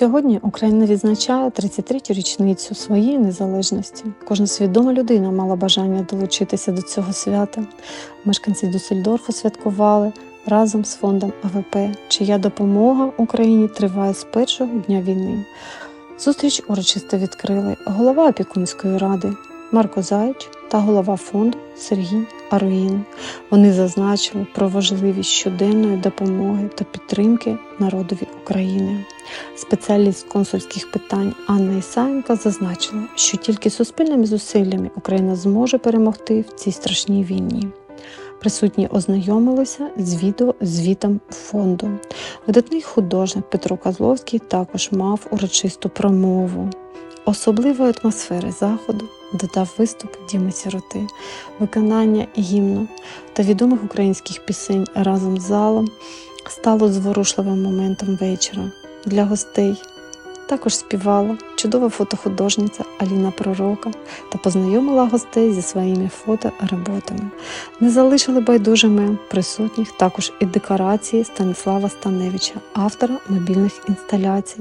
Сьогодні Україна відзначає 33-ю річницю своєї незалежності. Кожна свідома людина мала бажання долучитися до цього свята. Мешканці Дюссельдорфу святкували разом з фондом АВП, чия допомога Україні триває з першого дня війни. Зустріч урочисто відкрили голова опікунської ради Марко Заїч та голова фонду Сергій Аруїн. Вони зазначили про важливість щоденної допомоги та підтримки народові України. Спеціаліст консульських питань Анна Ісаєнко зазначила, що тільки суспільними зусиллями Україна зможе перемогти в цій страшній війні. Присутні ознайомилися з відео звітом фонду. Видатний художник Петро Козловський також мав урочисту промову. Особливої атмосфери заходу додав виступ Діми Сіроти, виконання гімну та відомих українських пісень разом з залом стало зворушливим моментом вечора для гостей. Також співала чудова фотохудожниця Аліна Пророка та познайомила гостей зі своїми фотороботами. Не залишили байдужими присутніх також і декорації Станіслава Станевича, автора мобільних інсталяцій.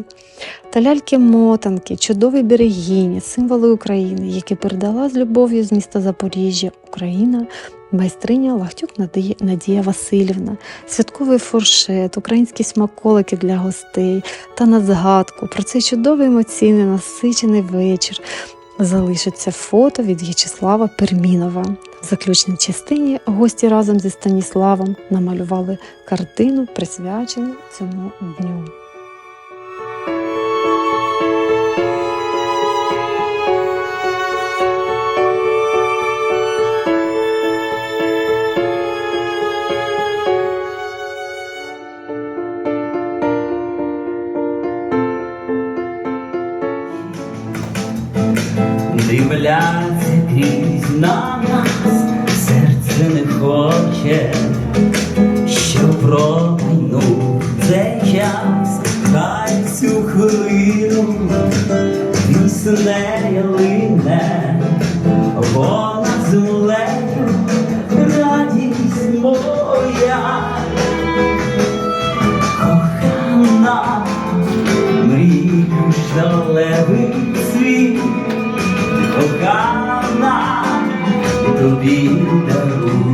Та ляльки-мотанки, чудові берегині, символи України, які передала з любов'ю з міста Запоріжжя, Україна, майстриня Лахтюк Надія, Васильівна, святковий фуршет, українські смаколики для гостей та на згадку про цей чудовий емоційний насичений вечір. Залишиться фото від В'ячеслава Пермінова. В заключній частині гості разом зі Станіславом намалювали картину, присвячену цьому дню. Дивляться крізь на нас, серце не хоче, що промайнув цей час, хай всю хвилину пісне лине, тобі дарую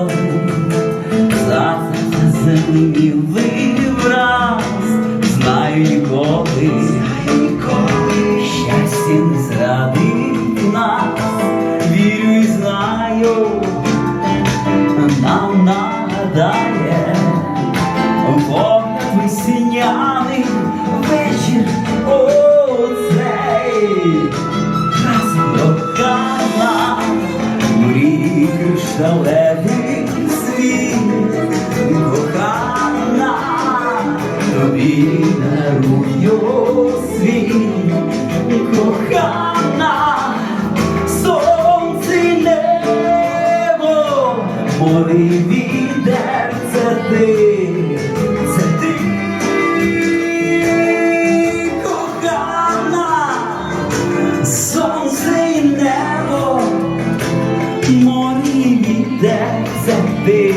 доли, завтра землі знаю ніколи, щастя не зрадить нас, вірю і знаю, нам нагадає погляд весняний. Вечір оцей. Раз кохана, мрій дарую світ, кохана, сонце небо, море вітер, це ти, це ти, кохана, сонце й небо, це ти,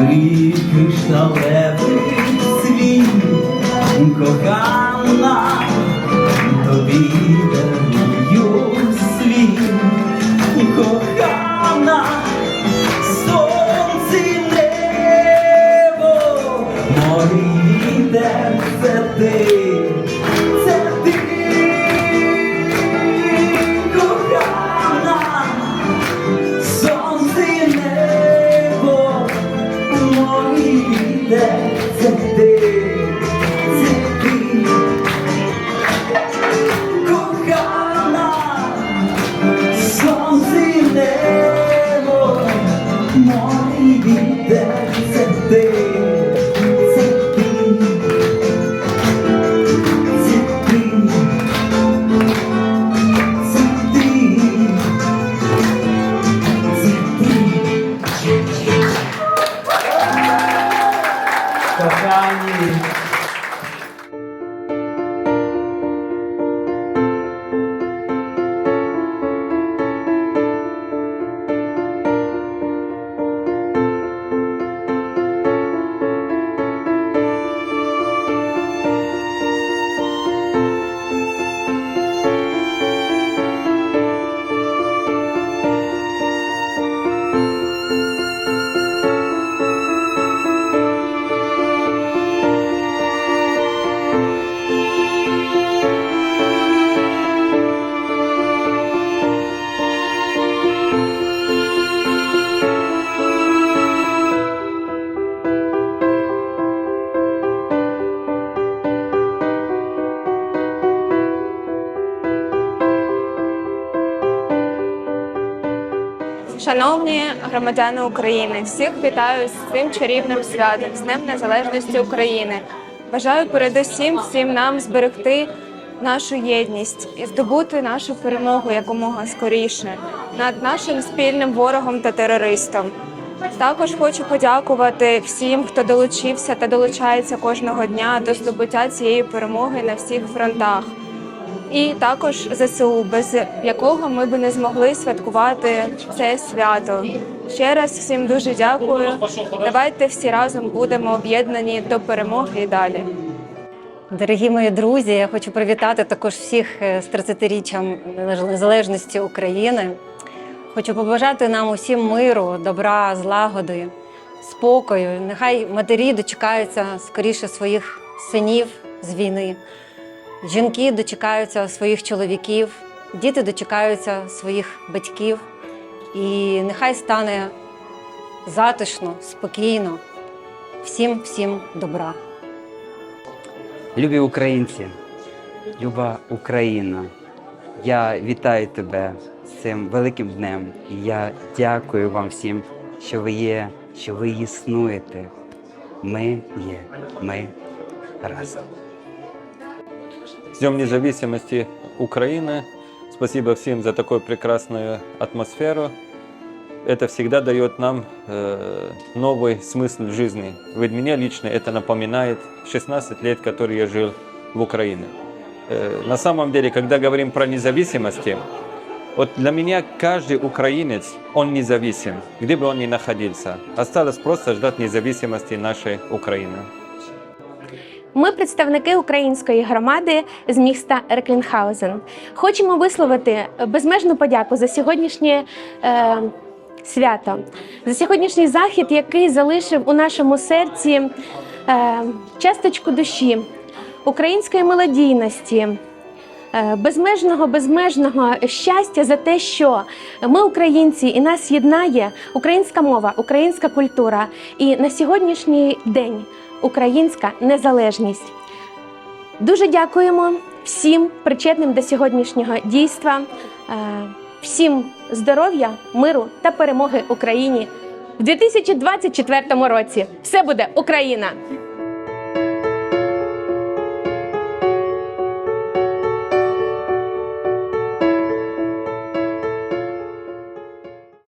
мрій кришталевий світ, кохана, тобі вітер, це ти, Шановні громадяни України, всіх вітаю з цим чарівним святом, з Днем Незалежності України. Бажаю передусім всім нам зберегти нашу єдність і здобути нашу перемогу якомога скоріше над нашим спільним ворогом та терористом. Також хочу подякувати всім, хто долучився та долучається кожного дня до здобуття цієї перемоги на всіх фронтах. І також ЗСУ, без якого ми би не змогли святкувати це свято. Ще раз всім дуже дякую. Давайте всі разом будемо об'єднані до перемоги і далі. Дорогі мої друзі, я хочу привітати також всіх е, з 30-річчям незалежності України. Хочу побажати нам усім миру, добра, злагоди, спокою. Нехай матері дочекаються скоріше своїх синів з війни. Жінки дочекаються своїх чоловіків, діти дочекаються своїх батьків. І нехай стане затишно, спокійно. Всім, всім добра. Любі українці, люба Україна, я вітаю тебе з цим великим днем. І я дякую вам всім, що ви є, що ви існуєте. Ми є, ми разом. С Днем независимости Украины. Спасибо всем за такую прекрасную атмосферу. Это всегда дает нам э, новый смысл жизни. Ведь мне лично это напоминает 16 лет, которые я жил в Украине. Э, на самом деле, когда говорим про независимость, вот для меня каждый украинец, он независим, где бы он ни находился. Осталось просто ждать независимости нашей Украины. Ми представники української громади з міста Реклінхаузен. Хочемо висловити безмежну подяку за сьогоднішнє е, свято, за сьогоднішній захід, який залишив у нашому серці е, часточку душі, української мелодійності. е, Безмежного, безмежного щастя за те, що ми українці, і нас єднає українська мова, українська культура. І на сьогоднішній день українська незалежність. Дуже дякуємо всім причетним до сьогоднішнього дійства, е, всім здоров'я, миру та перемоги Україні в 2024 році. Все буде Україна!